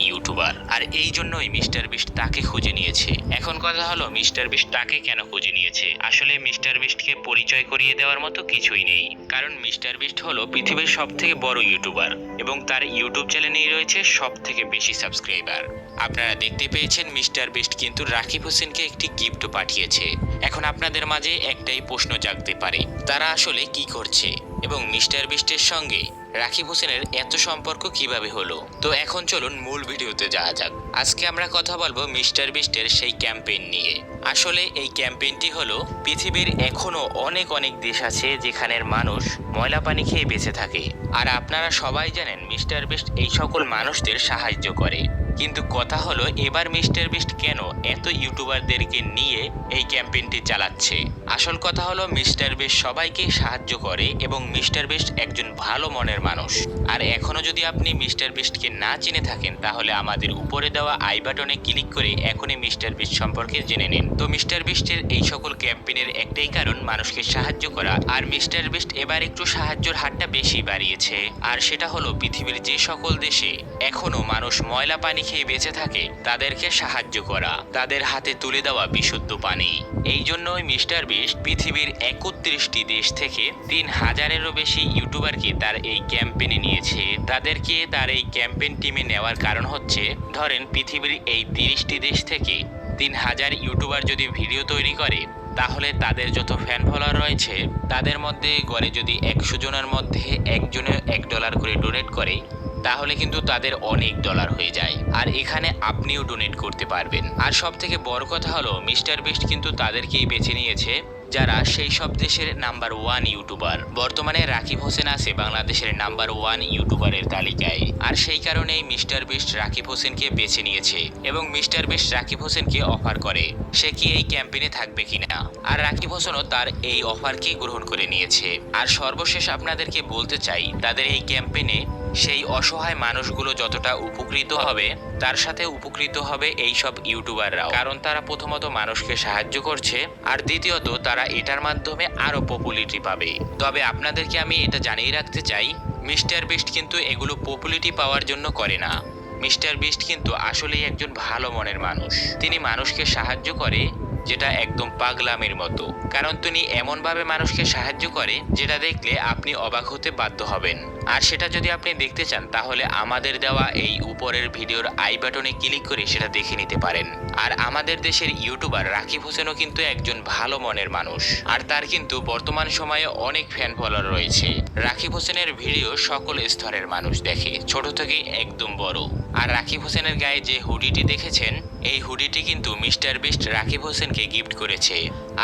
YouTuber. আর এই জন্যই mister beast তাকে খুঁজে নিয়েছে। এখন কথা হলো, মিস্টার বিস্ট তাকে কেন খুঁজে নিয়েছে? আসলে মিস্টার বিস্টকে পরিচয় করিয়ে দেওয়ার মতো কিছুই নেই। কারণ মিস্টার বিস্ট হলো পৃথিবীর সব থেকে বড় ইউটিউবার এবং তার ইউটিউব চ্যানেলেই রয়েছে সব থেকে বেশি সাবস্ক্রাইবার। আপনারা দেখতে পেয়েছেন মিস্টার বিস্ট কিন্তু রাকিব হোসেনকে একটি গিফট পাঠিয়েছে। এখন আপনাদের মাঝে একটাই প্রশ্ন জাগতে পারে, তারা আসলে কি করছে? এবং মিস্টার বিস্টের সঙ্গে রাকিব হোসেনের এত সম্পর্ক কীভাবে হলো? তো এখন চলুন মূল ভিডিওতে যাওয়া যাক। আজকে আমরা কথা বলব মিস্টার বিস্টের সেই ক্যাম্পেইন নিয়ে। আসলে এই ক্যাম্পেইনটি হলো পৃথিবীর এখনও অনেক অনেক দেশ আছে যেখানের মানুষ ময়লা পানি খেয়ে বেঁচে থাকে। আর আপনারা সবাই জানেন মিস্টার বিস্ট এই সকল মানুষদের সাহায্য করে। কিন্তু কথা হলো এবার মিস্টার বিস্ট কেন এত ইউটিউবারদেরকে নিয়ে এই ক্যাম্পেইনটি চালাচ্ছে? আসল কথা হলো মিস্টার বিস্ট সবাইকে সাহায্য করে এবং মিস্টার বিস্ট একজন ভালো মনের মানুষ। আর এখনও যদি আপনি মিস্টার বিস্টকে না চিনে থাকেন তাহলে আমাদের উপরে দেওয়া আই বাটনে ক্লিক করে এখনই মিস্টার বিস্ট সম্পর্কে জেনে নিন। তো মিস্টার বিস্টের এই সকল ক্যাম্পেইনের একটাই কারণ মানুষকে সাহায্য করা। আর মিস্টার বিস্ট এবার একটু সাহায্যের হারটা বেশি বাড়িয়েছে। আর সেটা হলো পৃথিবীর যে সকল দেশে এখনও মানুষ ময়লা পানি খেয়ে বেঁচে থাকে, তাদেরকে সাহায্য করা। তাদের হাতে তুলে দেওয়া বিশুদ্ধ পানি। এই জন্যই মিস্টার বিস্ট পৃথিবীর একত্রিশটি দেশ থেকে তিন হাজারেরও বেশি ইউটিউবারকে তার এই ক্যাম্পেইনে নিয়েছে। তাদেরকে তার এই ক্যাম্পেইন টিমে নেওয়ার কারণ হচ্ছে, ধরেন পৃথিবীর এই তিরিশটি দেশ থেকে তিন হাজার ইউটিউবার যদি ভিডিও তৈরি করে, তাহলে তাদের যত ফ্যান ফলোয়ার রয়েছে, তাদের মধ্যে গড়ে যদি একশো জনের মধ্যে একজনে এক ডলার করে ডোনেট করে, তাহলে কিন্তু তাদের অনেক ডলার হয়ে যায়। আর এখানে আপনিও ডোনেট করতে পারবেন। আর সব থেকে বড় কথা হলো মিস্টার বিস্ট কিন্তু তাদেরকেই বেছে নিয়েছে। যারা সেই সব দেশের নাম্বার ওয়ান ইউটিউবার। বর্তমানে রাকিব হোসেন আছে বাংলাদেশের নাম্বার ওয়ান ইউটিউবারের তালিকায়। আর সেই কারণেই মিস্টার বিস্ট রাকিব হোসেনকে বেছে নিয়েছে এবং মিস্টার বিস্ট রাকিব হোসেনকে অফার করে। সে কি এই ক্যাম্পেইনে থাকবে কিনা? আর রাকিব হোসেনও তার এই অফারকে গ্রহণ করে নিয়েছে। আর সর্বশেষ আপনাদেরকে বলতে চাই, তাদের এই ক্যাম্পেইনে সেই অসহায় মানুষগুলো যতটা উপকৃত হবে, তার সাথে উপকৃত হবে এই সব ইউটিউবাররাও। কারণ তারা প্রথমত মানুষকে সাহায্য করছে, আর দ্বিতীয়ত তারা এটার মাধ্যমে আরও পপুলারিটি পাবে। তবে আপনাদেরকে আমি এটা জানিয়ে রাখতে চাই, মিস্টার বিস্ট কিন্তু এগুলো পপুলারিটি পাওয়ার জন্য করে না। মিস্টার বিস্ট কিন্তু আসলেই একজন ভালো মনের মানুষ। তিনি মানুষকে সাহায্য করে যেটা একদম পাগলামের মতো। কারণ তিনি এমনভাবে মানুষকে সাহায্য করে, যেটা দেখলে আপনি অবাক হতে বাধ্য হবেন। আর সেটা যদি আপনি দেখতে চান, তাহলে আমাদের দেওয়া এই উপরের ভিডিওর আই বাটনে ক্লিক করে সেটা দেখে নিতে পারেন। আর আমাদের দেশের ইউটিউবার রাকিব হোসেনও কিন্তু একজন ভালো মনের মানুষ। আর তার কিন্তু বর্তমান সময়ে অনেক ফ্যান ফলোয়ার রয়েছে। রাকিব হোসেনের ভিডিও সকল স্তরের মানুষ দেখে, ছোট থেকে একদম বড়। আর রাকিব হোসেনের গায়ে যে হুডিটি দেখেছেন, এই হুডিটি কিন্তু মিস্টার বিস্ট রাকিব হোসেনকে গিফট করেছে।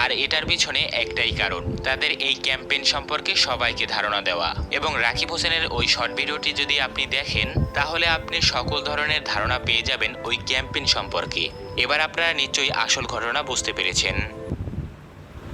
আর এটার পিছনে একটাই কারণ, তাদের এই ক্যাম্পেইন সম্পর্কে সবাইকে ধারণা দেওয়া। এবং রাকিব হোসেনের ওই শর্ট ভিডিওটি যদি আপনি দেখেন, তাহলে আপনি সকল ধরনের ধারণা পেয়ে যাবেন ওই ক্যাম্পেইন সম্পর্কে। এবার আপনারা নিশ্চয়ই আসল ঘটনা বুঝতে পেরেছেন।